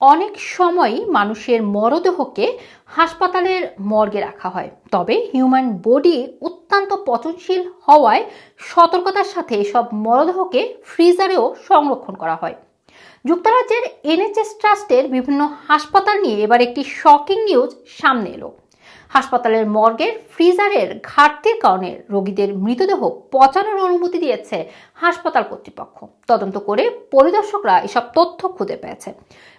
অনেক সময়ই মানুষের মরদেহকে হাসপাতালের মর্গে রাখা হয়। তবে হিউম্যান বডি অত্যন্ত পচনশীল হওয়ায় সতর্কতার সাথে এসব মরদেহকে ফ্রিজারেও সংরক্ষণ করা হয়। যুক্তরাজ্যের এনএচএস ট্রাস্টের বিভিন্ন হাসপাতাল নিয়ে এবার একটি শকিং নিউজ সামনে এলো। হাসপাতালের মর্গের, ফ্রিজারের ঘাটতির কারণে রোগীদের মৃতদেহ পচানোর অনুমতি দিয়েছে হাসপাতাল কর্তৃপক্ষ। তদন্ত করে পরিদর্শকরা এসব তথ্য খুঁজে পেয়েছে।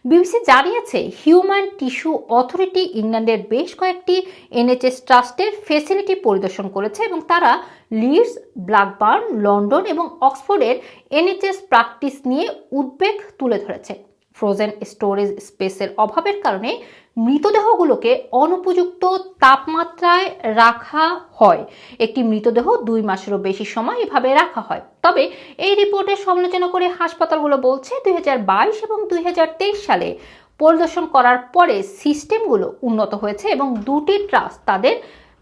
বিবিসি জানিয়েছে, হিউম্যান টিস্যু অথরিটি ইংল্যান্ডের বেশ কয়েকটি এনএচএস ট্রাস্টের ফেসিলিটি পরিদর্শন করেছে এবং তারা লিডস ব্ল্যাকবার্ন লন্ডন এবং অক্সফোর্ডের এনএচএস প্র্যাকটিস নিয়ে উদ্বেগ তুলে ধরেছে। ফ্রোজেন স্টোরেজ স্পেসের অভাবের কারণে মৃতদেহগুলোকে অনুপযুক্ত তাপমাত্রায় রাখা হয়। একটি মৃতদেহ দুই মাসেরও বেশি সময় এভাবে রাখা হয়। তবে এই রিপোর্টের সমালোচনা করে হাসপাতালগুলো বলছে, দুই হাজার বাইশ এবং দুই হাজার তেইশ সালে পরিদর্শন করার পরে সিস্টেমগুলো উন্নত হয়েছে এবং দুটি ট্রাস্ট তাদের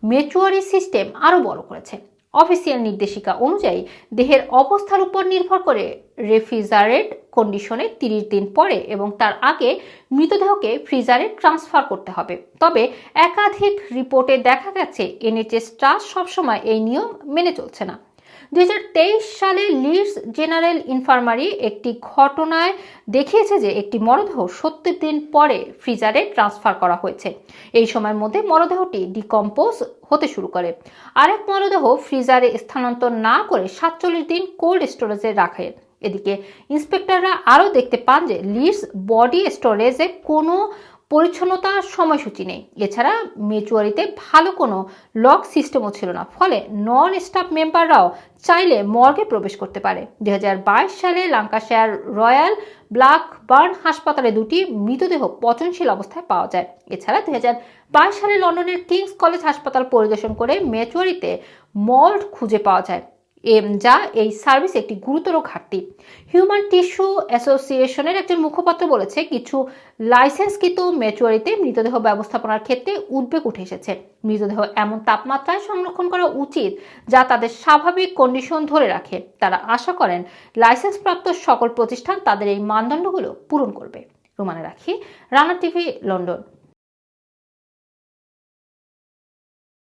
মেচুয়ারি সিস্টেম আরও বড় করেছে। অফিসিয়াল নির্দেশিকা অনুযায়ী দেহের অবস্থার উপর নির্ভর করে রেফ্রিজারেট কন্ডিশনে তিরিশ দিন পরে এবং তার আগে মৃতদেহকে ফ্রিজারে ট্রান্সফার করতে হবে। তবে একাধিক রিপোর্টে দেখা গেছে এনএচএস ট্রাস্ট সবসময় এই নিয়ম মেনে চলছে না। দুই হাজার তেইশ সালে লিডস জেনারেল ইনফার্মারি একটি ঘটনায় দেখিয়েছে যে একটি মরদেহ সত্তর দিন পরে ফ্রিজারে ট্রান্সফার করা হয়েছে। এই সময়ের মধ্যে মরদেহটি ডিকম্পোজ হতে শুরু করে। আরেক মরদেহ ফ্রিজারে স্থানান্তর না করে সাতচল্লিশ দিন কোল্ড স্টোরেজে রাখে। এদিকে ইন্সপেক্টররা আরও দেখতে পান যে লিডস বডি স্টোরেজে কোনো পরিচ্ছন্নতা সময়সূচি নেই। এছাড়া মেচুয়ারিতে ভালো কোনো লক সিস্টেমও ছিল না। ফলে নন স্টাফ মেম্বাররাও চাইলে মর্গে প্রবেশ করতে পারে। দুই হাজার বাইশ সালে লাঙ্কাশায়ার রয়্যাল ব্ল্যাক বার্ন হাসপাতালে দুটি মৃতদেহ পচনশীল অবস্থায় পাওয়া যায়। এছাড়া দুই হাজার বাইশ সালে লন্ডনের কিংস কলেজ হাসপাতাল পরিদর্শন করে মেচুয়ারিতে মল্ট খুঁজে পাওয়া যায়। যা এই সার্ভিস একটি গুরুতর ঘাটতি। হিউম্যান টিস্যু অ্যাসোসিয়েশনের একজন মুখপাত্র বলেছে, কিছু লাইসেন্সকৃত মেচুয়ারিতে মৃতদেহ ব্যবস্থাপনার ক্ষেত্রে উদ্বেগ উঠে এসেছে। মৃতদেহ এমন তাপমাত্রায় সংরক্ষণ করা উচিত যা তাদের স্বাভাবিক কন্ডিশন ধরে রাখে। তারা আশা করেন লাইসেন্সপ্রাপ্ত সকল প্রতিষ্ঠান তাদের এই মানদণ্ডগুলো পূরণ করবে। রোমানা রাখি, রানা টিভি, লন্ডন।